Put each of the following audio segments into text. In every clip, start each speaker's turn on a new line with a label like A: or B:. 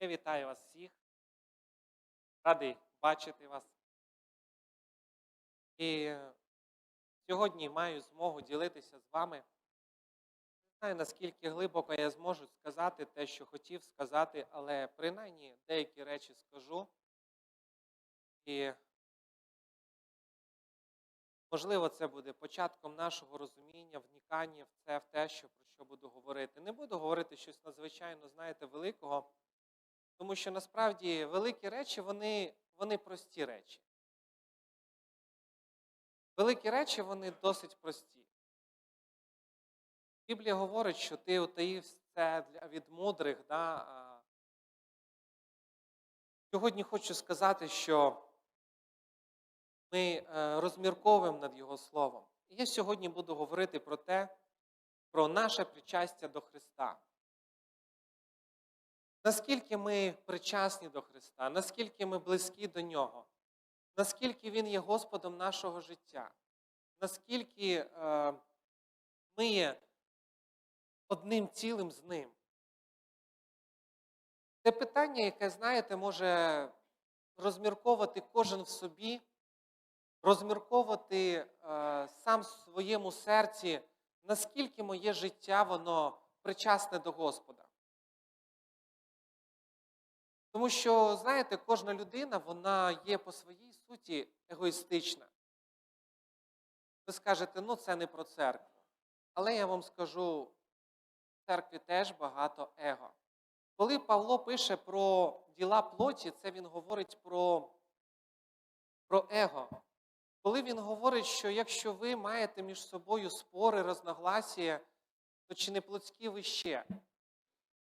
A: Я вітаю вас всіх. Радий бачити вас. І сьогодні маю змогу ділитися з вами. Не знаю, наскільки глибоко я зможу сказати те, що хотів сказати, але принаймні деякі речі скажу. І можливо, це буде початком нашого розуміння, вникання в це, в те, що, про що буду говорити. Не буду говорити щось надзвичайно, знаєте, великого. Тому що насправді великі речі, вони, вони прості речі. Великі речі, вони досить прості. Біблія говорить, що ти утаїв це від мудрих. Да? Сьогодні хочу сказати, що ми е, розмірковуємо над Його Словом. І я сьогодні буду говорити про те, про наше причастя до Христа. Наскільки ми причасні до Христа, наскільки ми близькі до Нього, наскільки Він є Господом нашого життя, наскільки е, ми є одним цілим з Ним. Це питання, яке, знаєте, може розмірковувати кожен в собі, розмірковувати е, сам в своєму серці, наскільки моє життя воно причасне до Господа. Тому що, знаєте, кожна людина, вона є по своїй суті егоїстична. Ви скажете, ну це не про церкву. Але я вам скажу, в церкві теж багато его. Коли Павло пише про діла плоті, це він говорить про, про его. Коли він говорить, що якщо ви маєте між собою спори, розногласія, то чи не плотські ви ще?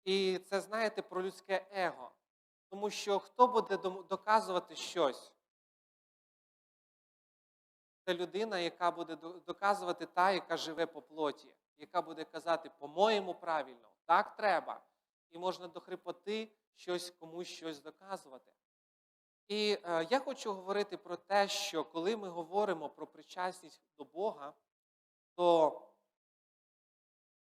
A: І це знаєте про людське его. Тому що хто буде доказувати щось? Це людина, яка буде доказувати та, яка живе по плоті, яка буде казати, по-моєму, правильно, так треба. І можна до хрипоти щось комусь щось доказувати. І е, я хочу говорити про те, що коли ми говоримо про причасність до Бога, то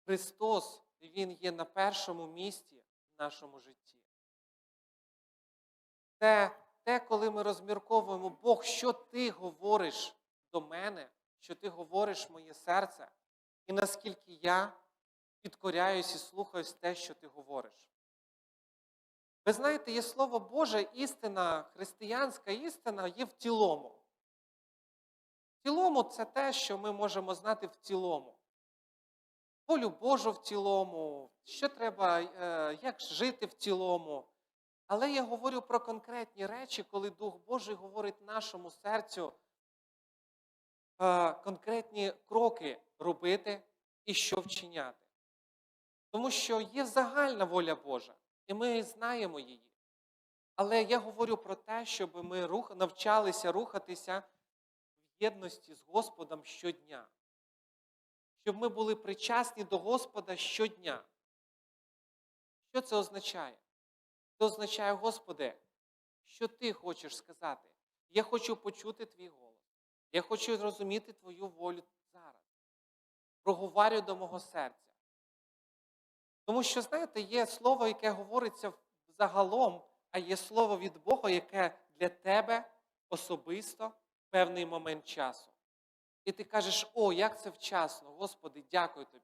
A: Христос Він є на першому місці в нашому житті. Це те, коли ми розмірковуємо, Бог, що ти говориш до мене, що ти говориш моє серце, і наскільки я підкоряюсь і слухаюсь те, що ти говориш. Ви знаєте, є слово Боже, істина, християнська істина є в цілому. В цілому це те, що ми можемо знати в цілому. Волю Божу в цілому, що треба, е, як жити в цілому. Але я говорю про конкретні речі, коли Дух Божий говорить нашому серцю е, конкретні кроки робити і що вчиняти. Тому що є загальна воля Божа, і ми знаємо її. Але я говорю про те, щоб ми рух, навчалися рухатися в єдності з Господом щодня. Щоб ми були причасні до Господа щодня. Що це означає? Це означає, Господи, що Ти хочеш сказати. Я хочу почути Твій голос. Я хочу зрозуміти Твою волю зараз. Проговарю до мого серця. Тому що, знаєте, є слово, яке говориться загалом, а є слово від Бога, яке для тебе особисто в певний момент часу. І ти кажеш, о, як це вчасно, Господи, дякую тобі.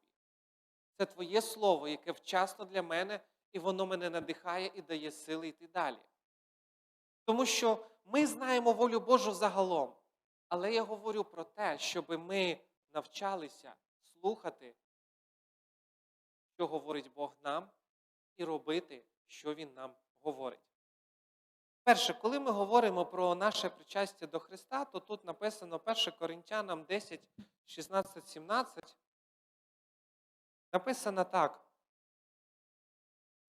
A: Це Твоє слово, яке вчасно для мене, і воно мене надихає і дає сили йти далі. Тому що ми знаємо волю Божу загалом. Але я говорю про те, щоб ми навчалися слухати, що говорить Бог нам, і робити, що Він нам говорить. Перше, коли ми говоримо про наше причастя до Христа, то тут написано 1 Коринтянам 10, 16, 17. Написано так.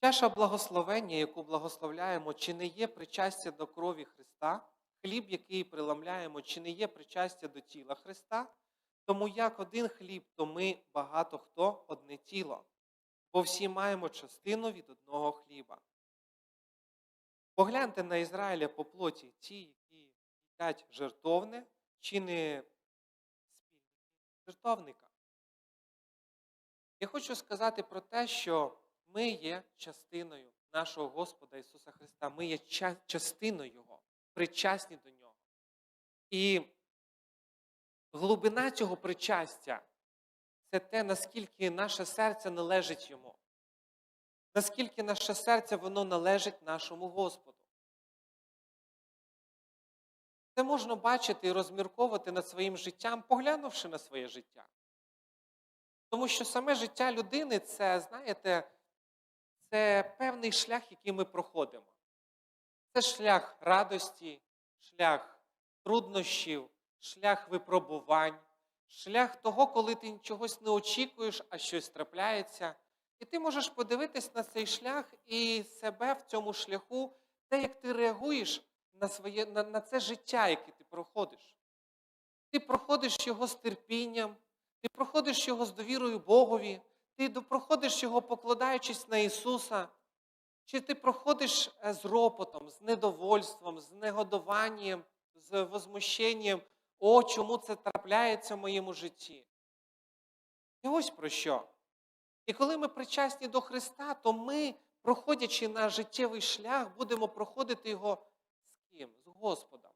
A: Чаша благословення, яку благословляємо, чи не є причастя до крові Христа, хліб, який приламляємо, чи не є причастя до тіла Христа, тому як один хліб, то ми багато хто одне тіло, бо всі маємо частину від одного хліба. Погляньте на Ізраїля по плоті, ті, які їдять жертовне, чи не спільники жертовника. Я хочу сказати про те, що ми є частиною нашого Господа Ісуса Христа. Ми є частиною Його, причасні до Нього. І глибина цього причастя це те, наскільки наше серце належить Йому. Наскільки наше серце воно належить нашому Господу. Це можна бачити і розмірковувати над своїм життям, поглянувши на своє життя. Тому що саме життя людини це, знаєте, це певний шлях, який ми проходимо. Це шлях радості, шлях труднощів, шлях випробувань, шлях того, коли ти чогось не очікуєш, а щось трапляється. І ти можеш подивитись на цей шлях і себе в цьому шляху, те, як ти реагуєш на, своє, на, на це життя, яке ти проходиш. Ти проходиш його з терпінням, ти проходиш його з довірою Богові, ти проходиш його, покладаючись на Ісуса, чи ти проходиш е, з ропотом, з недовольством, з негодуванням, з возмущенням, о, чому це трапляється в моєму житті? І ось про що. І коли ми причасні до Христа, то ми, проходячи наш життєвий шлях, будемо проходити його з ким? З Господом.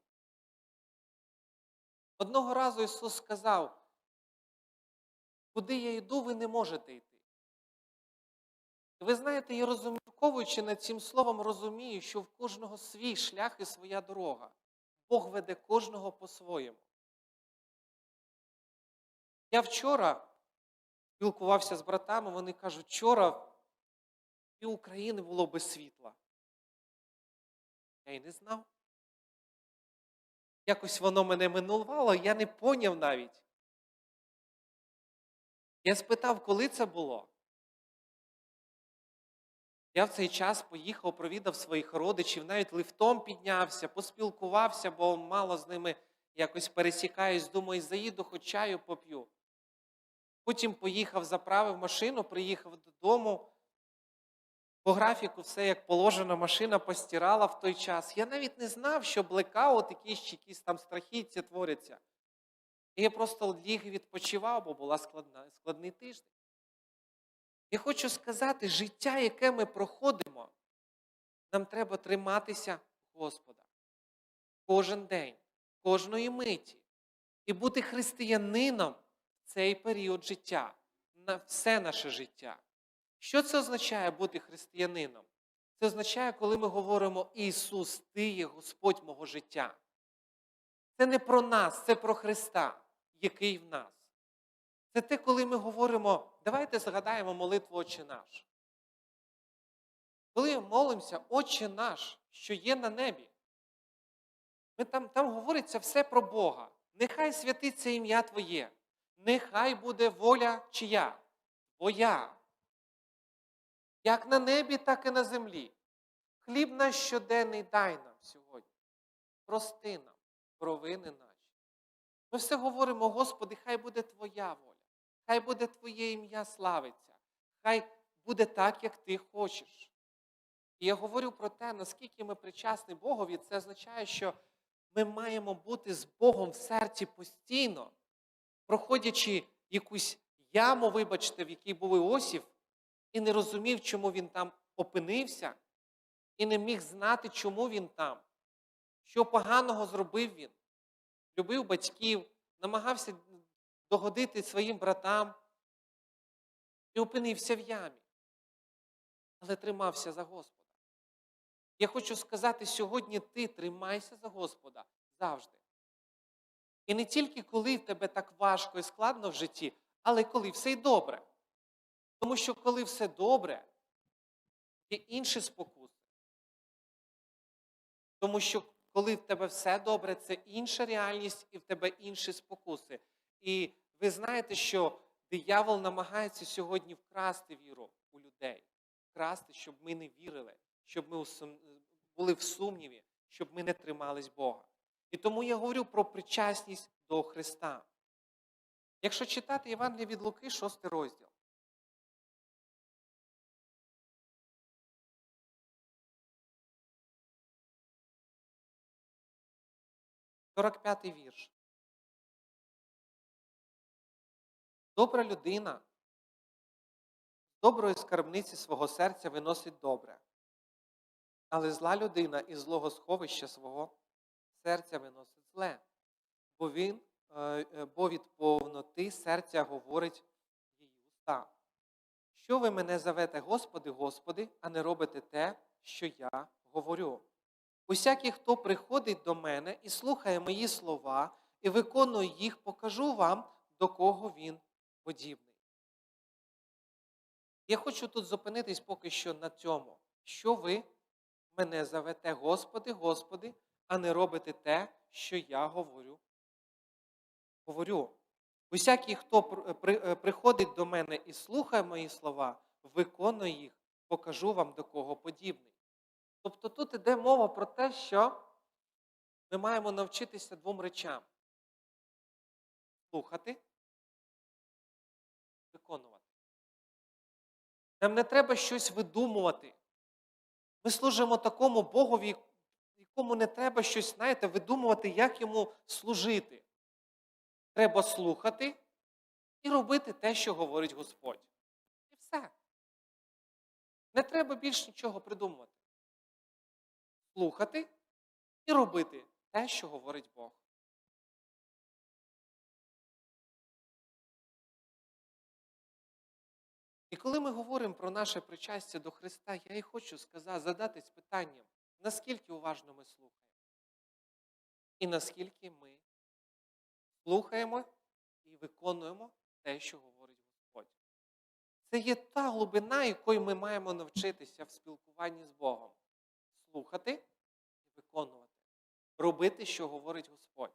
A: Одного разу Ісус сказав, куди я йду, ви не можете йти. І ви знаєте, я розмірковуючи над цим словом, розумію, що в кожного свій шлях і своя дорога. Бог веде кожного по-своєму. Я вчора спілкувався з братами, вони кажуть, вчора пів України було без світла. Я й не знав. Якось воно мене минулувало, я не поняв навіть. Я спитав, коли це було. Я в цей час поїхав, провідав своїх родичів, навіть лифтом піднявся, поспілкувався, бо мало з ними якось пересікаюсь, думаю, заїду, хоч чаю поп'ю. Потім поїхав, заправив машину, приїхав додому. По графіку все як положено, машина постирала в той час. Я навіть не знав, що блекаут, якісь, якісь там страхіття творяться. І я просто ліг відпочивав, бо була складна, складний тиждень. Я хочу сказати, життя, яке ми проходимо, нам треба триматися Господа кожен день, кожної миті і бути християнином в цей період життя, на все наше життя. Що це означає бути християнином? Це означає, коли ми говоримо Ісус, Ти є Господь мого життя. Це не про нас, це про Христа, який в нас. Це те, коли ми говоримо, давайте згадаємо молитву Отче наш. Коли молимося, Отче наш, що є на небі, ми там, там говориться все про Бога. Нехай святиться ім'я Твоє, нехай буде воля чия, Твоя. Як на небі, так і на землі. Хліб наш щоденний дай нам сьогодні. Прости нам провини наші. Ми все говоримо, Господи, хай буде Твоя воля, хай буде Твоє ім'я славиться, хай буде так, як Ти хочеш. І я говорю про те, наскільки ми причасні Богові, це означає, що ми маємо бути з Богом в серці постійно, проходячи якусь яму, вибачте, в якій був Іосиф, і не розумів, чому він там опинився, і не міг знати, чому він там, що поганого зробив він. Любив батьків, намагався догодити своїм братам і опинився в ямі, але тримався за Господа. Я хочу сказати, сьогодні ти тримайся за Господа завжди. І не тільки коли в тебе так важко і складно в житті, але коли все й добре. Тому що коли все добре, є інші спокуси. Тому що коли в тебе все добре, це інша реальність і в тебе інші спокуси. І ви знаєте, що диявол намагається сьогодні вкрасти віру у людей, вкрасти, щоб ми не вірили, щоб ми були в сумніві, щоб ми не тримались Бога. І тому я говорю про причасність до Христа. Якщо читати Євангелія від Луки, 6 розділ. 45-й вірш. Добра людина з доброї скарбниці свого серця виносить добре, Але зла людина із злого сховища свого серця виносить зле, бо він, е, е, бо від повноти серця говорить її уста. Що ви мене зовете, Господи, Господи, а не робите те, що я говорю? Усякий, хто приходить до мене і слухає мої слова, і виконує їх, покажу вам, до кого він подібний. Я хочу тут зупинитись поки що на цьому. Що ви мене зовете, Господи, Господи, а не робите те, що я говорю. Говорю. Усякий, хто при- е, приходить до мене і слухає мої слова, виконує їх, покажу вам, до кого подібний. Тобто тут іде мова про те, що ми маємо навчитися двом речам: слухати, виконувати. Нам не треба щось видумувати. Ми служимо такому Богові, якому не треба щось, знаєте, видумувати, як йому служити. Треба слухати і робити те, що говорить Господь. І все. Не треба більш нічого придумувати. Слухати і робити те, що говорить Бог. Коли ми говоримо про наше причастя до Христа, я і хочу сказати, задатись питанням, наскільки уважно ми слухаємо, і наскільки ми слухаємо і виконуємо те, що говорить Господь. Це є та глибина, якої ми маємо навчитися в спілкуванні з Богом. Слухати і виконувати, робити, що говорить Господь.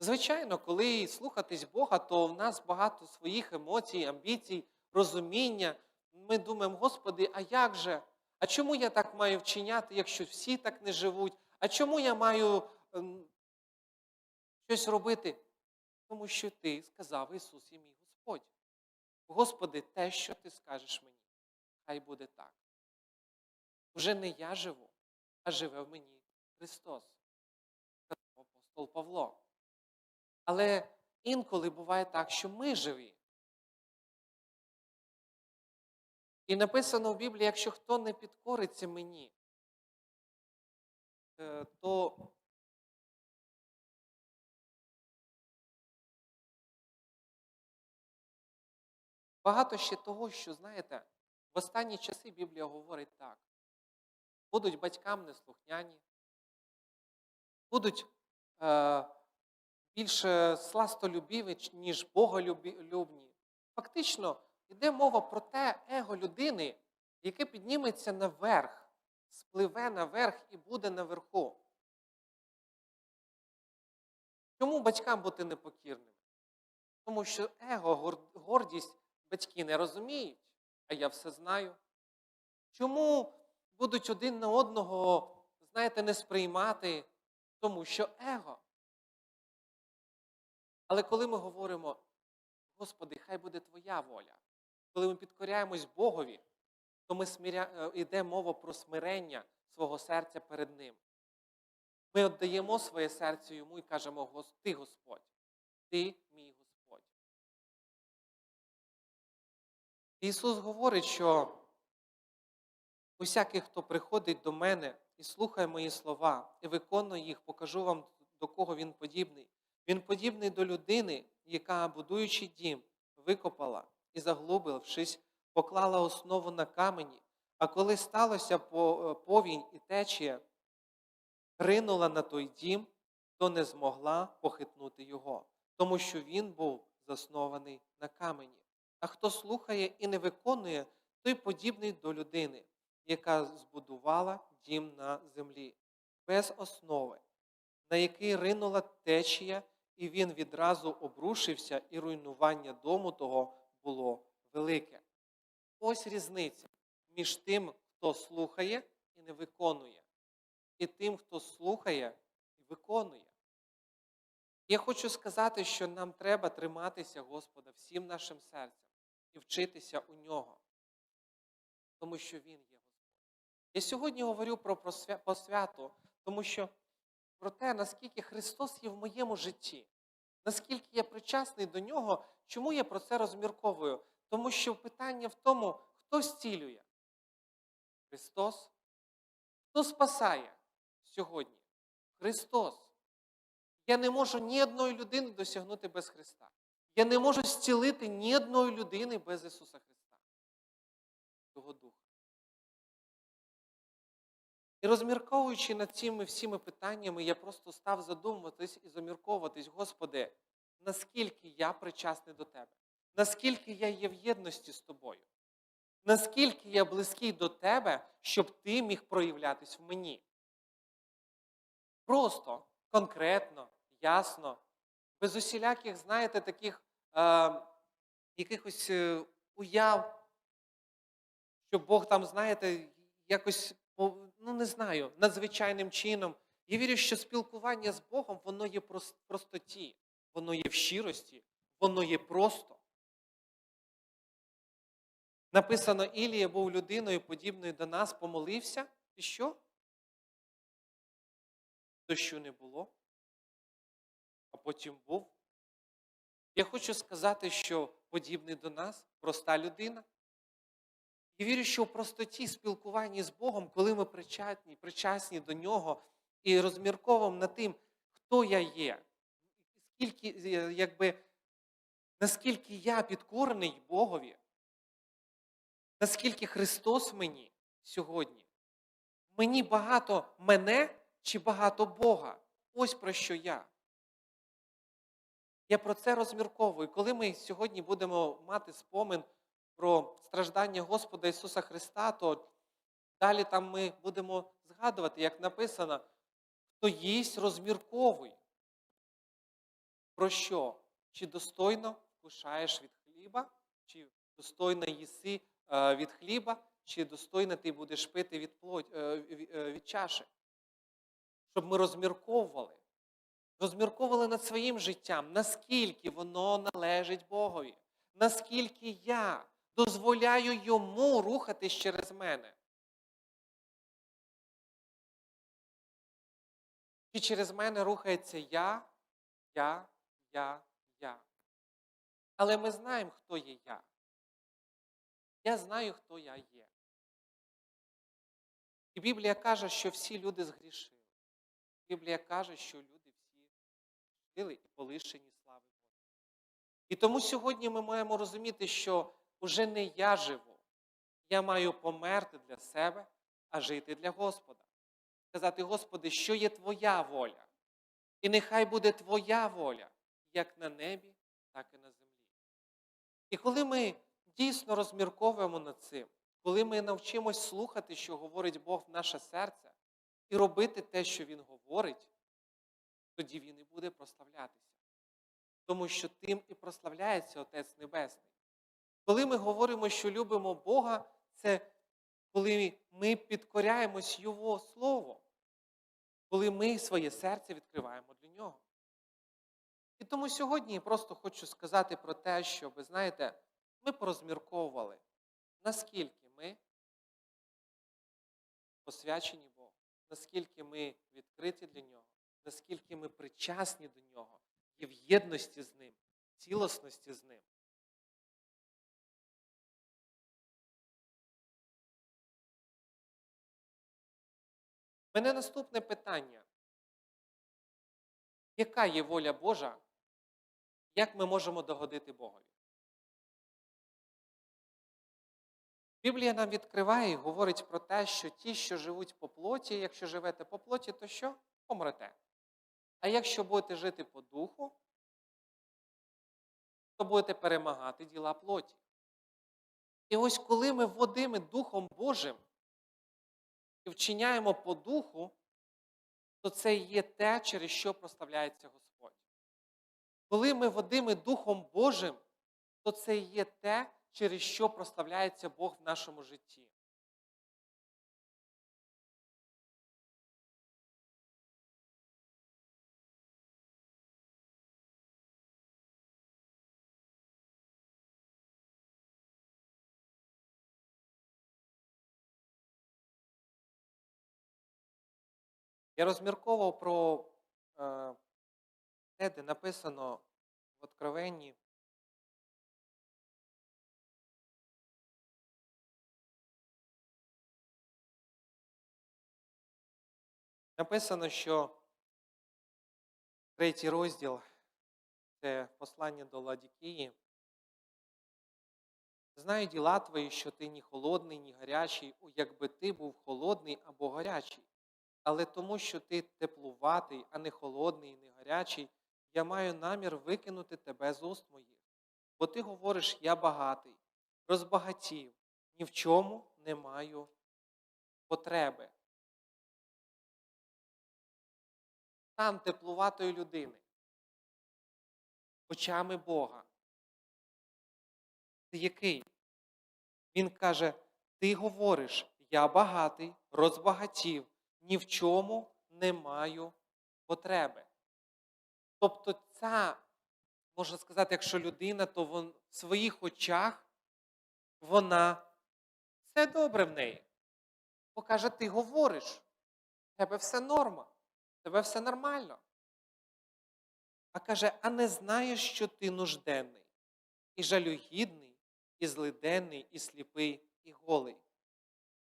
A: Звичайно, коли слухатись Бога, то в нас багато своїх емоцій, амбіцій, розуміння. Ми думаємо, Господи, а як же? А чому я так маю вчиняти, якщо всі так не живуть? А чому я маю ем, щось робити? Тому що ти сказав Ісус і мій Господь. Господи, те, що ти скажеш мені, хай буде так. Уже не я живу, а живе в мені Христос, апостол Павло. Але інколи буває так, що ми живі. І написано в Біблії, якщо хто не підкориться мені, е, то багато ще того, що, знаєте, в останні часи Біблія говорить так. Будуть батькам неслухняні, будуть е, більше сластолюбіві, ніж боголюбні. Фактично, йде мова про те его людини, яке підніметься наверх, спливе наверх і буде наверху. Чому батькам бути непокірними? Тому що его, гордість батьки не розуміють, а я все знаю. Чому будуть один на одного, знаєте, не сприймати? Тому що его. Але коли ми говоримо, Господи, хай буде Твоя воля, коли ми підкоряємось Богові, то ми смиря... е, йде мова про смирення свого серця перед Ним. Ми віддаємо своє серце йому і кажемо, Ти Господь, Ти мій Господь. Ісус говорить, що усякий, хто приходить до мене і слухає мої слова, і виконує їх, покажу вам, до кого він подібний. Він подібний до людини, яка, будуючи дім, викопала і, заглубившись, поклала основу на камені, а коли сталося е, повінь і течія, ринула на той дім, то не змогла похитнути його, тому що він був заснований на камені. А хто слухає і не виконує, той подібний до людини, яка збудувала дім на землі, без основи, на який ринула течія, і він відразу обрушився, і руйнування дому того було велике. Ось різниця між тим, хто слухає і не виконує, і тим, хто слухає і виконує. Я хочу сказати, що нам треба триматися Господа всім нашим серцем і вчитися у нього, тому що Він є Господь. Я сьогодні говорю про посвяту, тому що про те, наскільки Христос є в моєму житті, наскільки я причасний до нього, чому я про це розмірковую? Тому що питання в тому, хто зцілює? Христос Хто спасає сьогодні? Христос. Я не можу ні одної людини досягнути без Христа. Я не можу зцілити ні одної людини без Ісуса Христа. Його Духа. І розмірковуючи над цими всіми питаннями, я просто став задумуватись і замірковуватись, Господи, наскільки я причасний до Тебе, наскільки я є в єдності з Тобою, наскільки я близький до Тебе, щоб Ти міг проявлятись в мені. Просто, конкретно, ясно, без усіляких, знаєте, таких е, якихось е, уяв, що Бог там, знаєте, якось, ну не знаю, надзвичайним чином. Я вірю, що спілкування з Богом, воно є в простоті, воно є в щирості, воно є просто. Написано, Ілія був людиною, подібною до нас, помолився, і що? Дощу не було, а потім був. Я хочу сказати, що подібний до нас проста людина. І вірю, що в простоті спілкуванні з Богом, коли ми причетні, причасні до Нього і розмірковуємо над тим, хто я є, скільки, е, якби, наскільки я підкорений Богові, наскільки Христос мені сьогодні. Мені багато мене чи багато Бога. Ось про що я. Я про це розмірковую. Коли ми сьогодні будемо мати спомин про страждання Господа Ісуса Христа, то далі там ми будемо згадувати, як написано, хто їсть, розмірковуй. Про що? Чи достойно вкушаєш від хліба, чи достойно їси е, від хліба, чи достойно ти будеш пити від, плоть, е, е, від чаші? Щоб ми розмірковували. Розмірковували над своїм життям, наскільки воно належить Богові, наскільки я дозволяю йому рухатись через мене. Чи через мене рухається я, я, я, я. Але ми знаємо, хто є я. Я знаю, хто я є. І Біблія каже, що всі люди згрішили. Біблія каже, що люди всі жили і полишені слави Божої. І тому сьогодні ми маємо розуміти, що уже не я живу, я маю померти для себе, а жити для Господа. Сказати, Господи, що є Твоя воля? І нехай буде Твоя воля, як на небі, так і на землі. І коли ми дійсно розмірковуємо над цим, коли ми навчимось слухати, що говорить Бог в наше серце, і робити те, що Він говорить, тоді Він і буде прославлятися. Тому що тим і прославляється Отець Небесний. Коли ми говоримо, що любимо Бога, це коли ми підкоряємось Його Слову, коли ми своє серце відкриваємо для Нього. І тому сьогодні я просто хочу сказати про те, що, ви знаєте, ми порозмірковували, наскільки ми посвячені Богу, наскільки ми відкриті для Нього, наскільки ми причасні до Нього і в єдності з Ним, цілісності з Ним. Мене наступне питання. Яка є воля Божа? Як ми можемо догодити Богові? Біблія нам відкриває і говорить про те, що ті, що живуть по плоті, якщо живете по плоті, то що? Помрете. А якщо будете жити по духу, то будете перемагати діла плоті. І ось коли ми водими Духом Божим вчиняємо по духу, то це є те, через що проставляється Господь. Коли ми водими Духом Божим, то це є те, через що проставляється Бог в нашому житті. Я розмірковував про е, те, де написано в Откровенні. Написано, що третій розділ це послання до Ладікії. Знаю діла твої, що ти ні холодний, ні гарячий, о, якби ти був холодний або гарячий. Але тому, що ти теплуватий, а не холодний, не гарячий, я маю намір викинути тебе з уст моїх. Бо ти говориш, я багатий, розбагатів, ні в чому не маю потреби. Стан теплуватої людини очами Бога. Це який? Він каже: Ти говориш, я багатий, розбагатів, ні в чому не маю потреби. Тобто, ця, можна сказати, якщо людина, то вон, в своїх очах вона все добре в неї. Бо каже, ти говориш, в тебе все норма, в тебе все нормально. А каже, а не знаєш, що ти нужденний, і жалюгідний, і злиденний, і сліпий, і голий.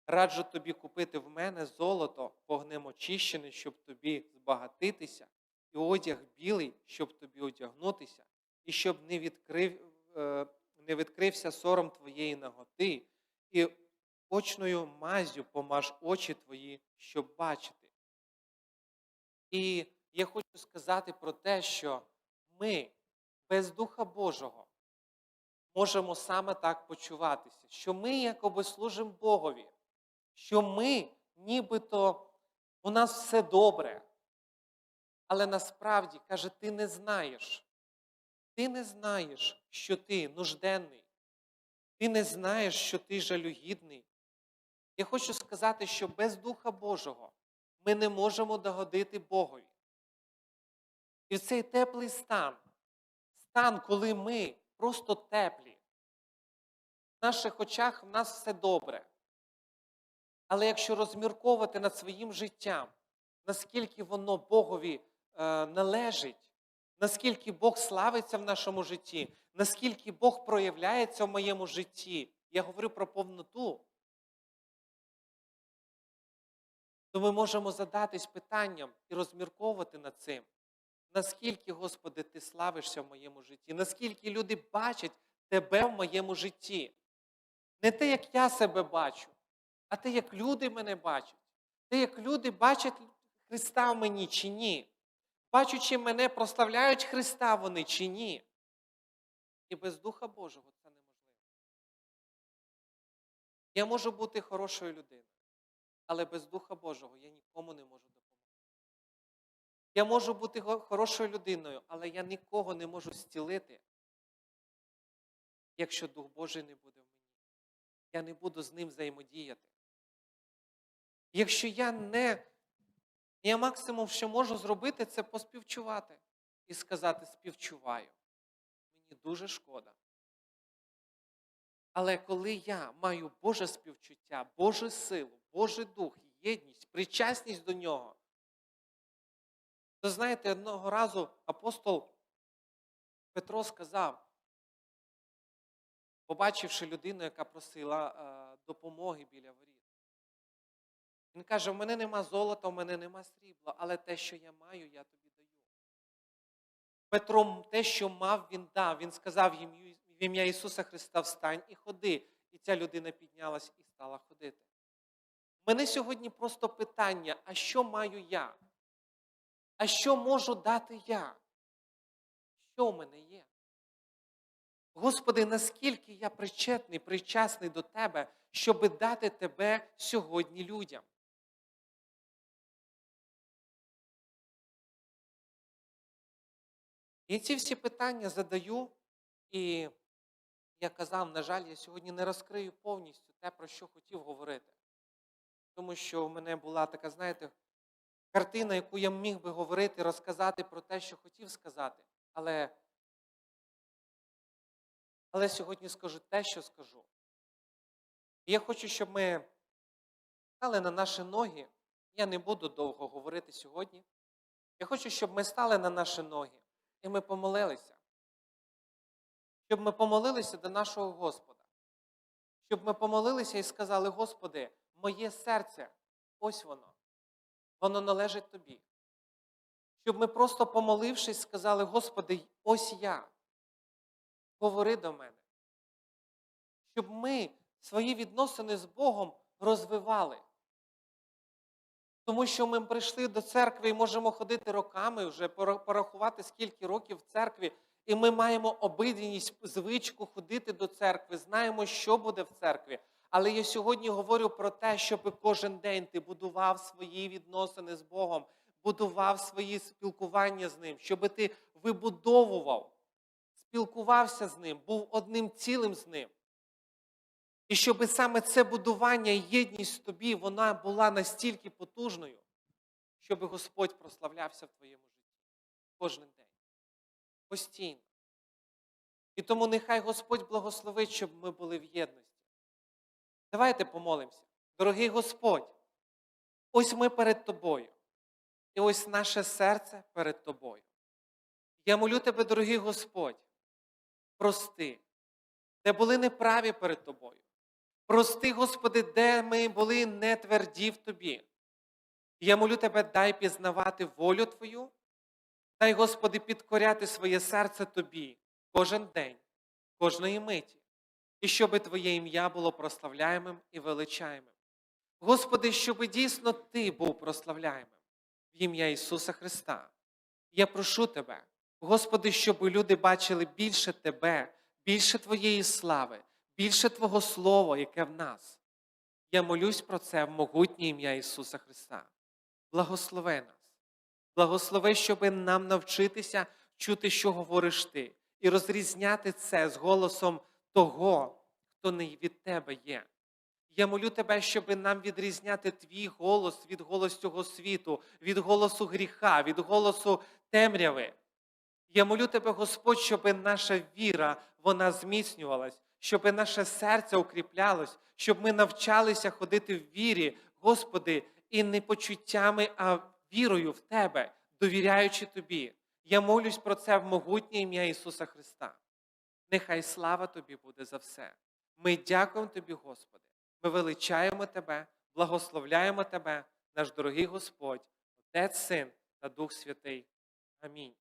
A: Раджу тобі купити в мене золото вогнем очищене, щоб тобі збагатитися, і одяг білий, щоб тобі одягнутися, і щоб не, відкрив, е, не відкрився сором твоєї наготи, і очною мазю помаж очі твої, щоб бачити. І я хочу сказати про те, що ми без Духа Божого можемо саме так почуватися, що ми якоби служимо Богові, що ми нібито у нас все добре. Але насправді, каже, ти не знаєш. Ти не знаєш, що ти нужденний. Ти не знаєш, що ти жалюгідний. Я хочу сказати, що без Духа Божого ми не можемо догодити Богові. І в цей теплий стан, стан, коли ми просто теплі, в наших очах в нас все добре. Але якщо розмірковувати над своїм життям, наскільки воно Богові е, належить, наскільки Бог славиться в нашому житті, наскільки Бог проявляється в моєму житті, я говорю про повноту, то ми можемо задатись питанням і розмірковувати над цим. Наскільки, Господи, Ти славишся в моєму житті? Наскільки люди бачать Тебе в моєму житті? Не те, як я себе бачу, а те, як люди мене бачать. Те, як люди бачать Христа в мені чи ні. Бачучи мене, прославляють Христа вони чи ні. І без Духа Божого це неможливо. Я можу бути хорошою людиною, але без Духа Божого я нікому не можу допомогти. Я можу бути хорошою людиною, але я нікого не можу зцілити, якщо Дух Божий не буде в мені. Я не буду з ним взаємодіяти. Якщо я не, я максимум, що можу зробити, це поспівчувати і сказати співчуваю. Мені дуже шкода. Але коли я маю Боже співчуття, Божу силу, Божий дух, єдність, причасність до нього, то знаєте, одного разу апостол Петро сказав, побачивши людину, яка просила е, допомоги біля воріт. Він каже: в мене нема золота, в мене нема срібла, але те, що я маю, я тобі даю. Петро те, що мав, він дав. Він сказав їм в ім'я Ісуса Христа встань і ходи. І ця людина піднялась і стала ходити. У мене сьогодні просто питання: а що маю я? А що можу дати я? Що в мене є? Господи, наскільки я причетний, причасний до Тебе, щоби дати Тебе сьогодні людям? І ці всі питання задаю, і я казав, на жаль, я сьогодні не розкрию повністю те, про що хотів говорити. Тому що в мене була така, знаєте, картина, яку я міг би говорити, розказати про те, що хотів сказати. Але, але сьогодні скажу те, що скажу. Я хочу, щоб ми стали на наші ноги. Я не буду довго говорити сьогодні. Я хочу, щоб ми стали на наші ноги і ми помолилися. Щоб ми помолилися до нашого Господа. Щоб ми помолилися і сказали, Господи, моє серце, ось воно. воно належить тобі. Щоб ми просто помолившись, сказали, Господи, ось я. Говори до мене. Щоб ми свої відносини з Богом розвивали. Тому що ми прийшли до церкви і можемо ходити роками, вже порахувати, скільки років в церкві, і ми маємо обидвіність, звичку ходити до церкви, знаємо, що буде в церкві. Але я сьогодні говорю про те, щоб кожен день ти будував свої відносини з Богом, будував свої спілкування з Ним, щоб ти вибудовував, спілкувався з Ним, був одним цілим з Ним. І щоб саме це будування єдність в тобі, вона була настільки потужною, щоб Господь прославлявся в твоєму житті кожен день. Постійно. І тому нехай Господь благословить, щоб ми були в єдності. Давайте помолимося. Дорогий Господь, ось ми перед тобою. І ось наше серце перед тобою. Я молю тебе, дорогий Господь, прости, де були неправі перед тобою. Прости, Господи, де ми були не тверді в Тобі. Я молю Тебе, дай пізнавати волю Твою, дай, Господи, підкоряти своє серце Тобі кожен день, кожної миті, і щоб Твоє ім'я було прославляємим і величаємим. Господи, щоб дійсно Ти був прославляємим в ім'я Ісуса Христа. Я прошу Тебе, Господи, щоб люди бачили більше Тебе, більше Твоєї слави, більше Твого Слова, яке в нас. Я молюсь про це в могутнє ім'я Ісуса Христа. Благослови нас. Благослови, щоб нам навчитися чути, що говориш ти, і розрізняти це з голосом того, хто не від тебе є. Я молю тебе, щоб нам відрізняти твій голос від голосу цього світу, від голосу гріха, від голосу темряви. Я молю тебе, Господь, щоб наша віра вона зміцнювалась, щоб наше серце укріплялось, щоб ми навчалися ходити в вірі, Господи, і не почуттями, а вірою в Тебе, довіряючи Тобі. Я молюсь про це в могутнє ім'я Ісуса Христа. Нехай слава Тобі буде за все. Ми дякуємо Тобі, Господи. Ми величаємо Тебе, благословляємо Тебе, наш дорогий Господь, Отець, Син та Дух Святий. Амінь.